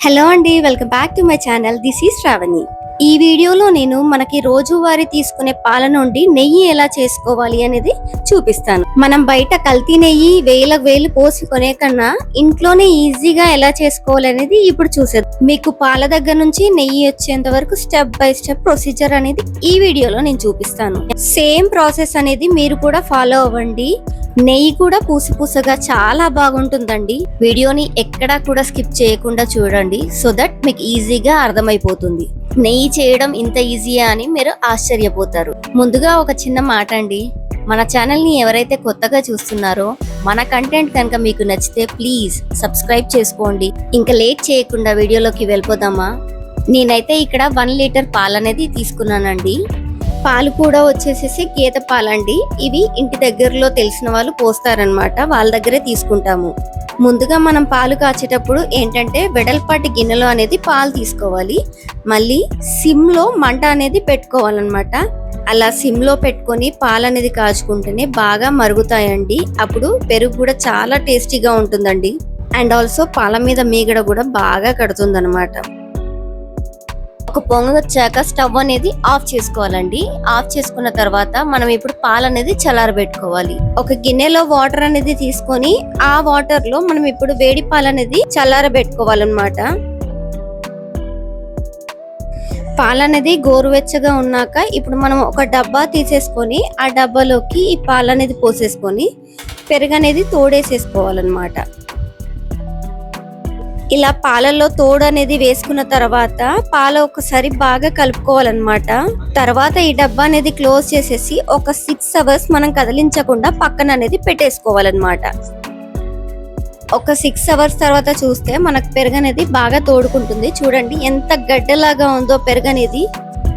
Hello అండి welcome back to my channel. This is Shravani. ఈ వీడియోలో నేను మనకి రోజువారీ తీసుకునే పాల నుండి నెయ్యి ఎలా చేసుకోవాలి అనేది చూపిస్తాను. మనం బయట కల్తీ నెయ్యి వేల వేలు పోసి కొనే కన్నా ఇంట్లోనే ఈజీగా ఎలా చేసుకోవాలి అనేది ఇప్పుడు చూసేది మీకు పాల దగ్గర నుంచి నెయ్యి వచ్చేంత వరకు స్టెప్ బై స్టెప్ ప్రొసీజర్ అనేది ఈ వీడియోలో నేను చూపిస్తాను. సేమ్ ప్రాసెస్ అనేది మీరు కూడా ఫాలో అవ్వండి. నెయ్యి కూడా పూసి పూసగా చాలా బాగుంటుందండి. వీడియోని ఎక్కడా కూడా స్కిప్ చేయకుండా చూడండి సో దట్ మీకు ఈజీగా అర్థమైపోతుంది. నెయ్యి చేయడం ఇంత ఈజీయా అని మీరు ఆశ్చర్యపోతారు. ముందుగా ఒక చిన్న మాట అండి. మన ఛానల్ని ఎవరైతే కొత్తగా చూస్తున్నారో మన కంటెంట్ కనుక మీకు నచ్చితే ప్లీజ్ సబ్స్క్రైబ్ చేసుకోండి. ఇంకా లేట్ చేయకుండా వీడియోలోకి వెళ్ళిపోదామా? నేనైతే ఇక్కడ వన్ లీటర్ పాలనేది తీసుకున్నానండి. పాలు కూడా వచ్చేసేసి గీత పాలండి. ఇవి ఇంటి దగ్గరలో తెలిసిన వాళ్ళు పోస్తారనమాట వాళ్ళ దగ్గరే తీసుకుంటాము. ముందుగా మనం పాలు కాచేటప్పుడు ఏంటంటే వెడల్పాటి గిన్నెలో అనేది పాలు తీసుకోవాలి. మళ్ళీ సిమ్లో మంట అనేది పెట్టుకోవాలన్నమాట. అలా సిమ్లో పెట్టుకొని పాలు అనేది కాచుకుంటేనే బాగా మరుగుతాయండి. అప్పుడు పెరుగు కూడా చాలా టేస్టీగా ఉంటుందండి. అండ్ ఆల్సో పాల మీద మీగడ కూడా బాగా కడుతుందన్నమాట. ఒక పొంగ వచ్చాక స్టవ్ అనేది ఆఫ్ చేసుకోవాలండి. ఆఫ్ చేసుకున్న తర్వాత మనం ఇప్పుడు పాలు అనేది చల్లారబెట్టుకోవాలి. ఒక గిన్నెలో వాటర్ అనేది తీసుకొని ఆ వాటర్లో మనం ఇప్పుడు వేడి పాలు అనేది చల్లారబెట్టుకోవాలన్నమాట. పాలు అనేది గోరువెచ్చగా ఉన్నాక ఇప్పుడు మనం ఒక డబ్బా తీసేసుకొని ఆ డబ్బాలోకి ఈ పాలు అనేది పోసేసుకొని పెరుగు అనేది తోడేసేసుకోవాలన్నమాట. ఇలా పాలల్లో తోడు అనేది వేసుకున్న తర్వాత పాల ఒకసారి బాగా కలుపుకోవాలన్నమాట. తర్వాత ఈ డబ్బా అనేది క్లోజ్ చేసేసి ఒక సిక్స్ అవర్స్ మనం కదిలించకుండా పక్కన అనేది పెట్టేసుకోవాలన్నమాట. ఒక సిక్స్ అవర్స్ తర్వాత చూస్తే మనకు పెరుగు అనేది బాగా తోడుకుంటుంది. చూడండి ఎంత గడ్డలాగా ఉందో పెరుగు అనేది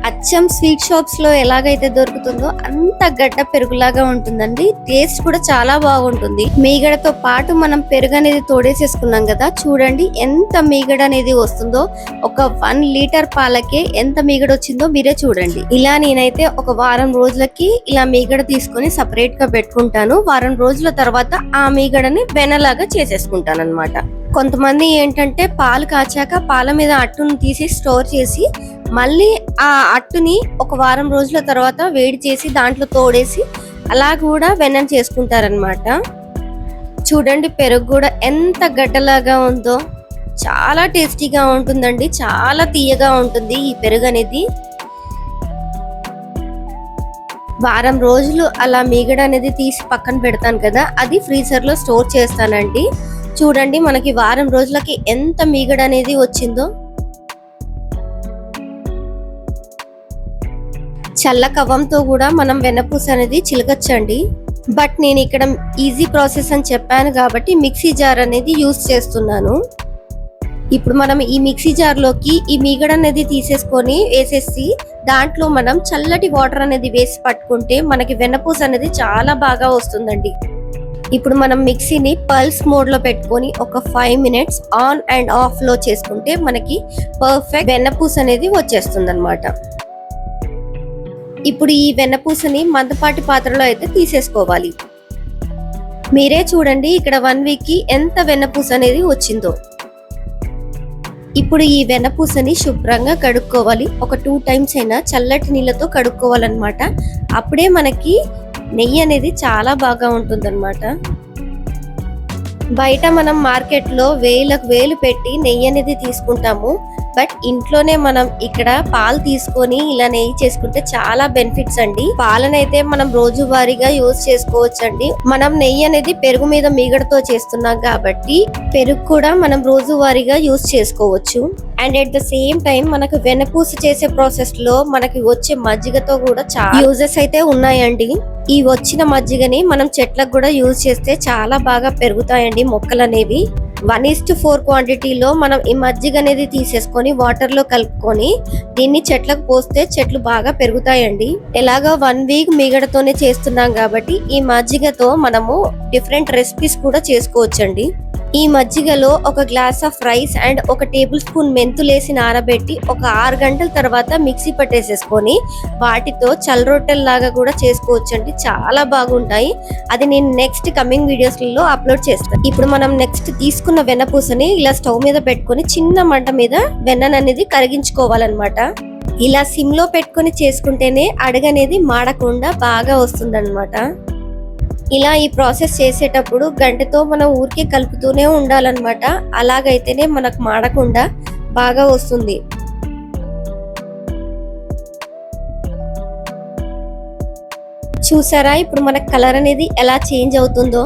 అచ్చం స్వీట్ షాప్స్లో ఎలాగైతే దొరుకుతుందో అంత గడ్డ పెరుగులాగా ఉంటుందండి. టేస్ట్ కూడా చాలా బాగుంటుంది. మీగడతో పాటు మనం పెరుగు అనేది తోడేసేసుకున్నాం కదా చూడండి ఎంత మీగడ అనేది వస్తుందో. ఒక వన్ లీటర్ పాలకే ఎంత మీగడ వచ్చిందో మీరే చూడండి. ఇలా నేనైతే ఒక వారం రోజులకి ఇలా మీగడ తీసుకొని సపరేట్గా పెట్టుకుంటాను. వారం రోజుల తర్వాత ఆ మీగడని వెనలాగా చేసేసుకుంటాను అనమాట కొంతమంది ఏంటంటే పాలు కాచాక పాల మీద అట్టును తీసి స్టోర్ చేసి మళ్ళీ ఆ అట్టుని ఒక వారం రోజుల తర్వాత వేడి చేసి దాంట్లో తోడేసి అలా కూడా వెన్నం చేసుకుంటారనమాట చూడండి పెరుగు కూడా ఎంత గడ్డలాగా ఉందో. చాలా టేస్టీగా ఉంటుందండి. చాలా తీయగా ఉంటుంది ఈ పెరుగు అనేది. వారం రోజులు అలా మీగడ అనేది తీసి పక్కన పెడతాను కదా అది ఫ్రీజర్లో స్టోర్ చేస్తానండి. చూడండి మనకి వారం రోజులకి ఎంత మీగడ అనేది వచ్చిందో. చల్ల కవ్వంతో కూడా మనం వెన్నపూస అనేది చిలకచ్చండి. బట్ నేను ఇక్కడ ఈజీ ప్రాసెస్ అని చెప్పాను కాబట్టి మిక్సీ జార్ అనేది యూస్ చేస్తున్నాను. ఇప్పుడు మనం ఈ మిక్సీ జార్లోకి ఈ మీగడ అనేది తీసేసుకొని వేసేసి దాంట్లో మనం చల్లటి వాటర్ అనేది వేసి పట్టుకుంటే మనకి వెన్నపూస అనేది చాలా బాగా వస్తుందండి. ఇప్పుడు మనం మిక్సీని పల్స్ మోడ్లో పెట్టుకొని ఒక ఫైవ్ మినిట్స్ ఆన్ అండ్ ఆఫ్లో చేసుకుంటే మనకి పర్ఫెక్ట్ వెన్నపూస అనేది వచ్చేస్తుంది అనమాట ఇప్పుడు ఈ వెన్నపూసని మందపాటి పాత్రలో అయితే తీసేసుకోవాలి. మీరే చూడండి ఇక్కడ వన్ వీక్కి ఎంత వెన్నపూస అనేది వచ్చిందో. ఇప్పుడు ఈ వెన్నపూసని శుభ్రంగా కడుక్కోవాలి. ఒక టూ టైమ్స్ అయినా చల్లటి నీళ్ళతో కడుక్కోవాలన్నమాట. అప్పుడే మనకి నెయ్యి అనేది చాలా బాగా ఉంటుందన్నమాట. బయట మనం మార్కెట్లో వేలకు వేలు పెట్టి నెయ్యి అనేది తీసుకుంటాము. బట్ ఇంట్లోనే మనం ఇక్కడ పాలు తీసుకొని ఇలా నెయ్యి చేసుకుంటే చాలా బెనిఫిట్స్ అండి. పాలనైతే మనం రోజువారీగా యూజ్ చేసుకోవచ్చు అండి మనం నెయ్యి అనేది పెరుగు మీద మీగడతో చేస్తున్నాం కాబట్టి పెరుగు కూడా మనం రోజువారీగా యూజ్ చేసుకోవచ్చు. And at the same time మనకు వెనపూస చేసే ప్రాసెస్లో మనకి వచ్చే మజ్జిగతో కూడా చాలా యూజెస్ అయితే ఉన్నాయండి. ఈ వచ్చిన మజ్జిగని మనం చెట్లకు కూడా యూజ్ చేస్తే చాలా బాగా పెరుగుతాయండి మొక్కలు అనేవి వన్ ఈస్ట్ ఫోర్ క్వాంటిటీలో మనం ఈ మజ్జిగ అనేది తీసేసుకొని వాటర్లో కలుపుకొని దీన్ని చెట్లకు పోస్తే చెట్లు బాగా పెరుగుతాయండి. ఎలాగ వన్ వీక్ మిగడతోనే చేస్తున్నాం కాబట్టి ఈ మజ్జిగతో మనము డిఫరెంట్ రెసిపీస్ కూడా చేసుకోవచ్చండి. ఈ మజ్జిగలో ఒక గ్లాస్ ఆఫ్ రైస్ అండ్ ఒక టేబుల్ స్పూన్ మెంతులేసి నానబెట్టి ఒక ఆరు గంటల తర్వాత మిక్సీ పట్టేసేసుకొని వాటితో చల్లరొట్టెల రొట్టెల్లాగా కూడా చేసుకోవచ్చు అండి చాలా బాగుంటాయి. అది నేను నెక్స్ట్ కమింగ్ వీడియోస్లలో అప్లోడ్ చేస్తాను ఇప్పుడు మనం నెక్స్ట్ తీసుకున్న వెన్నపూసని ఇలా స్టవ్ మీద పెట్టుకొని చిన్న మంట మీద వెన్నను అనేది కరిగించుకోవాలన్నమాట. ఇలా సిమ్లో పెట్టుకొని చేసుకుంటేనే అడగనేది మాడకుండా బాగా వస్తుందన్నమాట. ఇలా ఈ ప్రాసెస్ చేసేటప్పుడు గంటతో మనం ఊరికే కలుపుతూనే ఉండాలన్నమాట. అలాగైతేనే మనకు మాడకుండా బాగా వస్తుంది. చూసారా? ఇప్పుడు మనకు కలర్ అనేది ఎలా చేంజ్ అవుతుందో?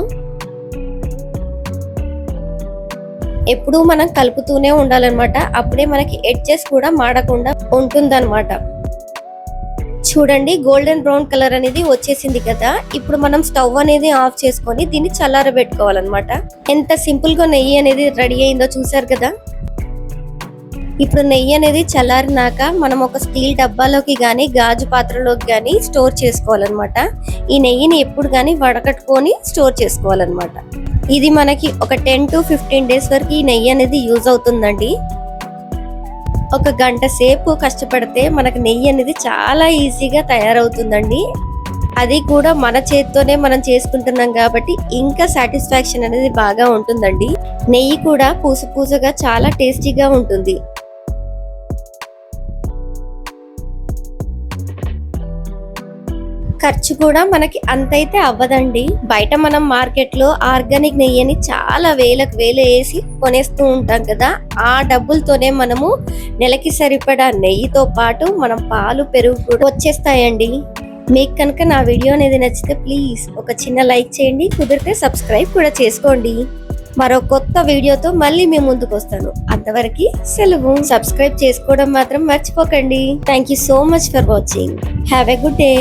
ఎప్పుడూ మనం కలుపుతూనే ఉండాలన్నమాట. అప్పుడే మనకి ఎడ్జెస్ కూడా మాడకుండా ఉంటుందన్నమాట. చూడండి గోల్డెన్ బ్రౌన్ కలర్ అనేది వచ్చేసింది కదా. ఇప్పుడు మనం స్టవ్ అనేది ఆఫ్ చేసుకొని దీన్ని చల్లారబెట్టుకోవాలన్నమాట ఎంత సింపుల్గా నెయ్యి అనేది రెడీ అయిందో చూసారు కదా. ఇప్పుడు నెయ్యి అనేది చల్లారినాక మనం ఒక స్టీల్ డబ్బాలోకి కానీ గాజు పాత్రలోకి కానీ స్టోర్ చేసుకోవాలన్నమాట. ఈ నెయ్యిని ఎప్పుడు కానీ వడకట్టుకొని స్టోర్ చేసుకోవాలన్నమాట. ఇది మనకి ఒక టెన్ టు ఫిఫ్టీన్ డేస్ వరకు ఈ నెయ్యి అనేది యూజ్ అవుతుందండి. ఒక గంట సేపు కష్టపడితే మనకు నెయ్యి అనేది చాలా ఈజీగా తయారవుతుందండి. అది కూడా మన చేత్తోనే మనం చేసుకుంటున్నాం కాబట్టి ఇంకా సాటిస్ఫాక్షన్ అనేది బాగా ఉంటుందండి. నెయ్యి కూడా పూస పూసగా చాలా టేస్టీగా ఉంటుంది. ఖర్చు కూడా మనకి అంతైతే అవ్వదండి. బయట మనం మార్కెట్లో ఆర్గానిక్ నెయ్యిని చాలా వేలకు వేలు వేసి కొనేస్తూ ఉంటాం కదా. ఆ డబ్బులతోనే మనము నెలకి సరిపడా నెయ్యితో పాటు మనం పాలు పెరుగు కూడా వచ్చేస్తాయండి. మీకు కనుక నా వీడియో అనేది నచ్చితే ప్లీజ్ ఒక చిన్న లైక్ చేయండి. కుదిరితే సబ్స్క్రైబ్ కూడా చేసుకోండి. మరో కొత్త వీడియోతో మళ్ళీ మీ ముందుకు వస్తాను. అంతవరకు సెలవు. సబ్స్క్రైబ్ చేసుకోవడం మాత్రం మర్చిపోకండి. Thank you so much for watching have a good day